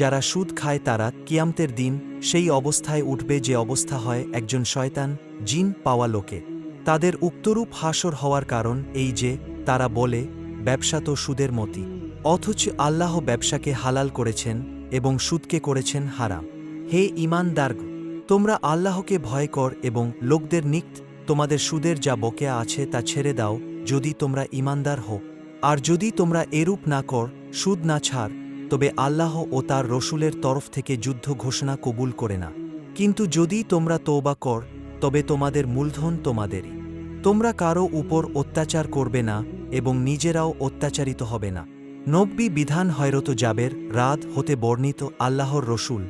যারা সুদ খায় তারা কিয়ামতের দিন সেই অবস্থায় উঠবে যে অবস্থা হয় একজন শয়তান, জিন পাওয়া লোকে। তাদের উক্তরূপ হাসর হওয়ার কারণ এই যে, তারা বলে, ব্যবসা তো সুদের মতি অথচ আল্লাহ ব্যবসাকে হালাল করেছেন এবং সুদকে করেছেন হারাম। হে ইমানদার্গ তোমরা আল্লাহকে ভয় কর এবং লোকদের নিক্ত তোমাদের সুদের যা বকেয়া আছে তা ছেড়ে দাও যদি তোমরা ইমানদার হো আর যদি তোমরা এরূপ না কর, সুদ না ছাড় তবে আল্লাহ ও তার রসুলের তরফ থেকে যুদ্ধ ঘোষণা কবুল করে না। কিন্তু যদি তোমরা তৌবা কর, তবে তোমাদের মূলধন তোমাদেরই। তোমরা কারও উপর অত্যাচার করবে না এবং নিজেরাও অত্যাচারিত হবে না। নব্বী বিধান হয়রত যাবের রাত হতে বর্ণিত আল্লাহর রসুল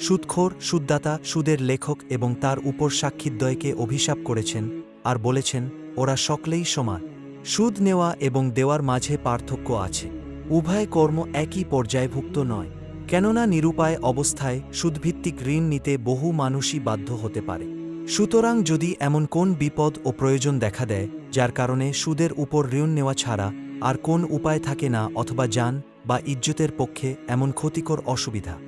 সুদখোর সুদদাতা সুদের লেখক এবং তার উপর সাক্ষীদ্বয়কে অভিশাপ করেছেন আর বলেছেন, ওরা সকলেই সমান। সুদ নেওয়া এবং দেওয়ার মাঝে পার্থক্য আছে। উভয় কর্ম একই পর্যায়ভুক্ত নয়, কেননা নিরুপায় অবস্থায় সুদভিত্তিক ঋণ নিতে বহু মানুষই বাধ্য হতে পারে। সুতরাং যদি এমন কোন বিপদ ও প্রয়োজন দেখা দেয়, যার কারণে সুদের উপর ঋণ নেওয়া ছাড়া আর কোন উপায় থাকে না অথবা যান বা ইজ্জতের পক্ষে এমন ক্ষতিকর অসুবিধা।